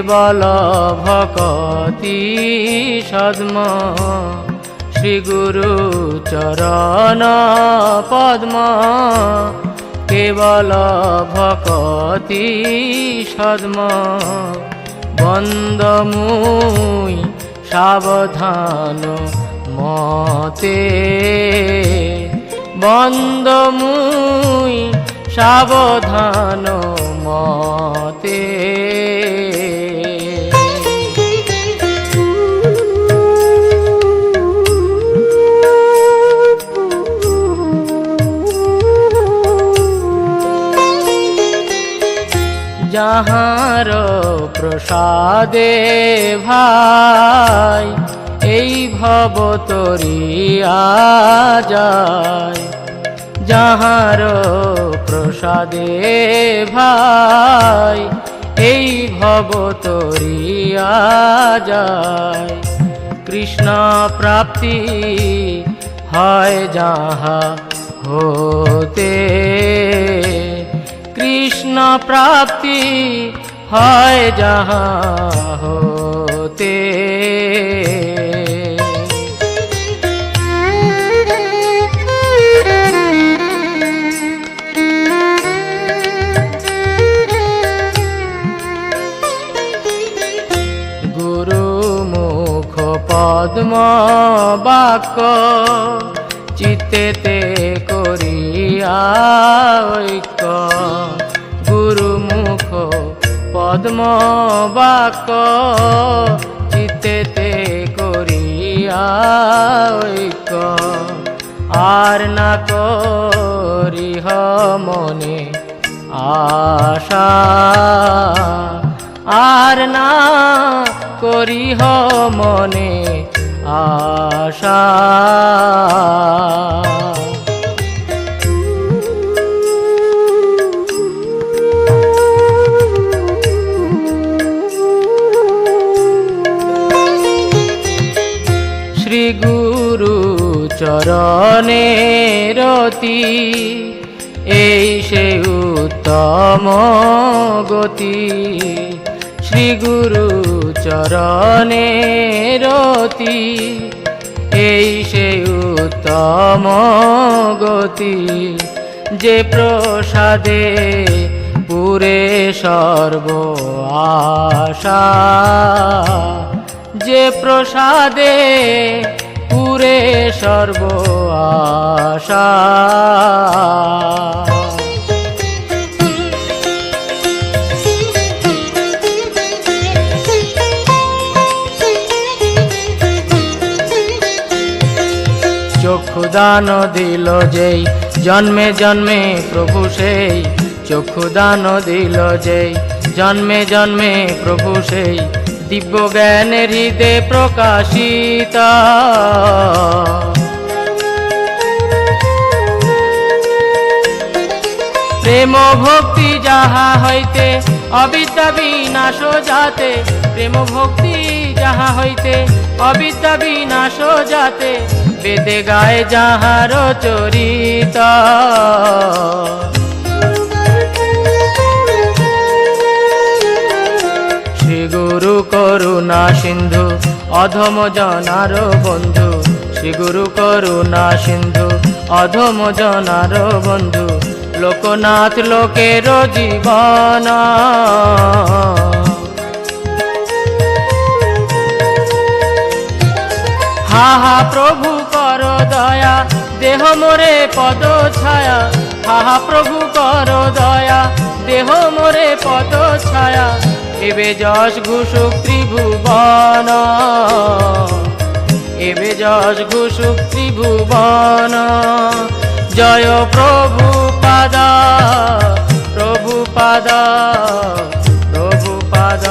কেবল ভকতি সদ্ম। শ্রী গুরু চরণ পদ্ম। কেবল ভকতি সদ্ম। বন্দমুই সাবধান মতে। বন্দমুই সাবধান মতে। যাহার প্রসাদে ভাই, এই ভব তরিয়া যায় যাহার প্রসাদে ভাই, এই ভব যায় কৃষ্ণ প্রাপ্তি হয় যাহা হতে। কৃষ্ণ প্রাপ্তি হয় যাহা হতে। পদ্ম বাক্য চিত্তেতে করিয়া ঐক্য পদ্ম বাক্য চিত্তেতে করিয়া ঐক্য। আর না করিহ মনে আশা। আর না করিহ মনে আশা। চরণে রতি এই সে উত্তম গতি। শ্রী গুরু চরণে রতি এই সে উত্তম গতি। যে প্রসাদে পুরে সর্ব আশা, যে প্রসাদে পুরে সর্ব আশা। চক্ষু দান দিল যেই, জন্মে জন্মে প্রভু সেই। চক্ষু দান দিল যেই, জন্মে জন্মে প্রভু সেই। দিব্য জ্ঞানের হৃদে প্রকাশিত। প্রেম ভক্তি যাহা হইতে, অবিদ্যা বিনাশ যাতে। প্রেম ভক্তি যাহা হইতে, অবিদ্যা বিনাশ যাতে। বেদে গায়ে যাহার চরিত। গুরু করুণা সিন্ধু, অধম জনার বন্ধু। শ্রী গুরু করুণা সিন্ধু, অধম জনার বন্ধু। লোকনাথ লোকের জীবন। হা হা, প্রভু কর দয়া, দেহ মোরে পদ ছায়া। হা হা, প্রভু কর দয়া, দেহ মোরে পদ ছায়া। এবে যশ ঘুষুক ত্রিভুবন। এবে যশ ঘুষুক ত্রিভুবন। জয় প্রভু পাদ প্রভু পাদ প্রভু পাদ,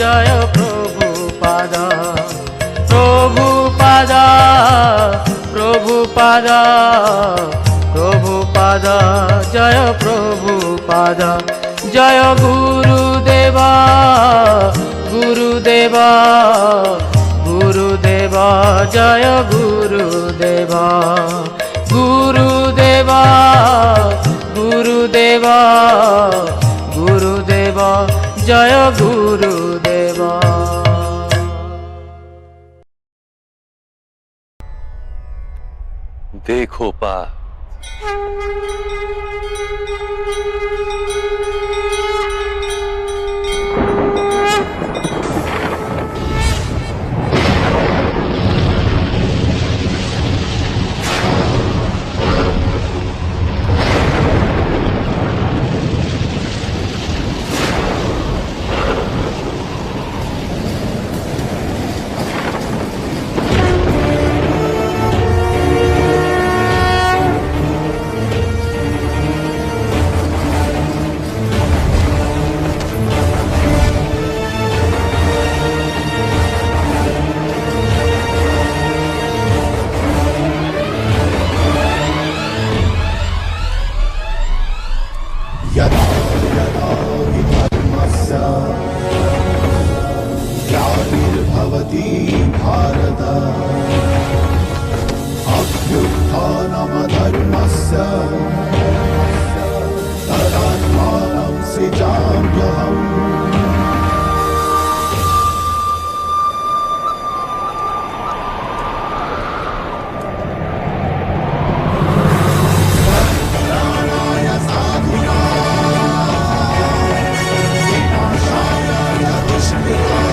জয় প্রভু পাদ প্রভু পাদ প্রভু পাদ প্রভু পাদ, জয় প্রভু পাদ, জয় গুরুদেবা গুরুদেবা গুরুদেবা জয় গুরুদেবা গুরুদেবা গুরুদেবা গুরুদেবা জয় গুরুদেবা। দেখো পা। ಭಾರತ ಅಭ್ಯುತ್ಥಾನ ಧರ್ಮಸ್ಯ ತದಾತ್ಮಾನಂ ಸೃಜಾಮ್ಯಹಂ Yeah.